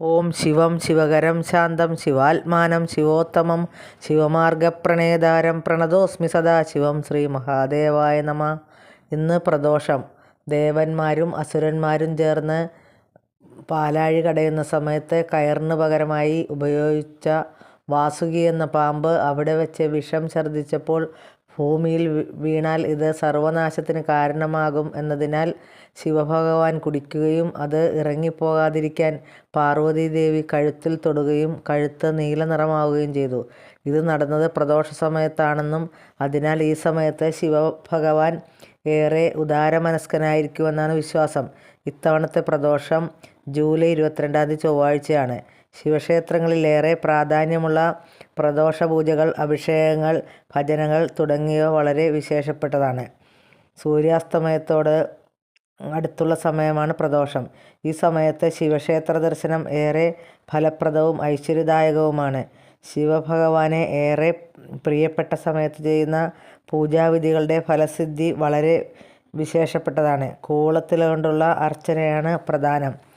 ഓം ശിവം ശിവകരം ശാന്തം ശിവാത്മാനം ശിവോത്തമം ശിവമാർഗപ്രണേതാരം പ്രണതോസ്മി സദാശിവം ശ്രീ മഹാദേവായ നമ. ഇന്ന് പ്രദോഷം. ദേവന്മാരും അസുരന്മാരും ചേർന്ന് പാലാഴി കടയുന്ന സമയത്ത് കയറിന് പകരമായി ഉപയോഗിച്ച വാസുകി എന്ന പാമ്പ് അവിടെ വെച്ച് വിഷം ഛർദ്ദിച്ചപ്പോൾ ഭൂമിയിൽ വീണാൽ ഇത് സർവനാശത്തിന് കാരണമാകും എന്നതിനാൽ ശിവഭഗവാൻ കുടിക്കുകയും അത് ഇറങ്ങിപ്പോകാതിരിക്കാൻ പാർവതീദേവി കഴുത്തിൽ തൊടുകയും കഴുത്ത് നീല നിറമാവുകയും ചെയ്തു. ഇത് നടന്നത് പ്രദോഷ സമയത്താണെന്നും അതിനാൽ ഈ സമയത്ത് ശിവഭഗവാൻ ഏറെ ഉദാരമനസ്കനായിരിക്കുമെന്നാണ് വിശ്വാസം. ഇത്തവണത്തെ പ്രദോഷം ജൂലൈ ഇരുപത്തിരണ്ടാം തീയതി ചൊവ്വാഴ്ചയാണ്. ശിവക്ഷേത്രങ്ങളിലേറെ പ്രാധാന്യമുള്ള പ്രദോഷ പൂജകൾ അഭിഷേകങ്ങൾ ഭജനകൾ തുടങ്ങിയവ വളരെ വിശേഷപ്പെട്ടതാണ്. സൂര്യാസ്തമയത്തോട് അടുത്തുള്ള സമയമാണ് പ്രദോഷം. ഈ സമയത്ത് ശിവക്ഷേത്ര ദർശനം ഏറെ ഫലപ്രദവും ഐശ്വര്യദായകവുമാണ്. ശിവഭഗവാനെ ഏറെ പ്രിയപ്പെട്ട സമയത്ത് ചെയ്യുന്ന പൂജാവിധികളുടെ ഫലസിദ്ധി വളരെ വിശേഷപ്പെട്ടതാണ്. കൂളത്തിലുകൊണ്ടുള്ള അർച്ചനയാണ് പ്രധാനം.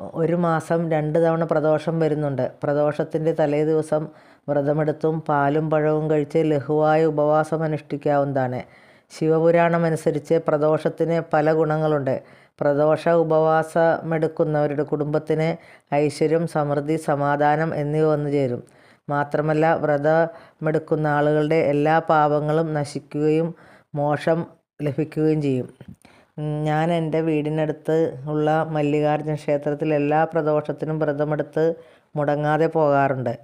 ഒരു മാസം രണ്ട് തവണ പ്രദോഷം വരുന്നുണ്ട്. പ്രദോഷത്തിന്റെ തലേ ദിവസം വ്രതമെടുത്തും പാലും പഴവും കഴിച്ച് ലഘുവായ ഉപവാസം അനുഷ്ഠിക്കാവുന്നതാണ്. ശിവപുരാണം അനുസരിച്ച് പ്രദോഷത്തിന് പല ഗുണങ്ങളുണ്ട്. പ്രദോഷ ഉപവാസമെടുക്കുന്നവരുടെ കുടുംബത്തിന് ഐശ്വര്യം സമൃദ്ധി സമാധാനം എന്നിവ വന്നു ചേരും. മാത്രമല്ല വ്രതമെടുക്കുന്ന ആളുകളുടെ എല്ലാ പാപങ്ങളും നശിക്കുകയും മോശം ലഭിക്കുകയും ചെയ്യും. ഞാൻ എന്റെ വീടിനടുത്ത് ഉള്ള മല്ലികാർജുന ക്ഷേത്രത്തിൽ എല്ലാ പ്രദോഷത്തിനും വ്രതമെടുത്ത് മുടങ്ങാതെ പോകാറുണ്ട്.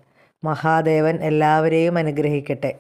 മഹാദേവൻ എല്ലാവരെയും അനുഗ്രഹിക്കട്ടെ.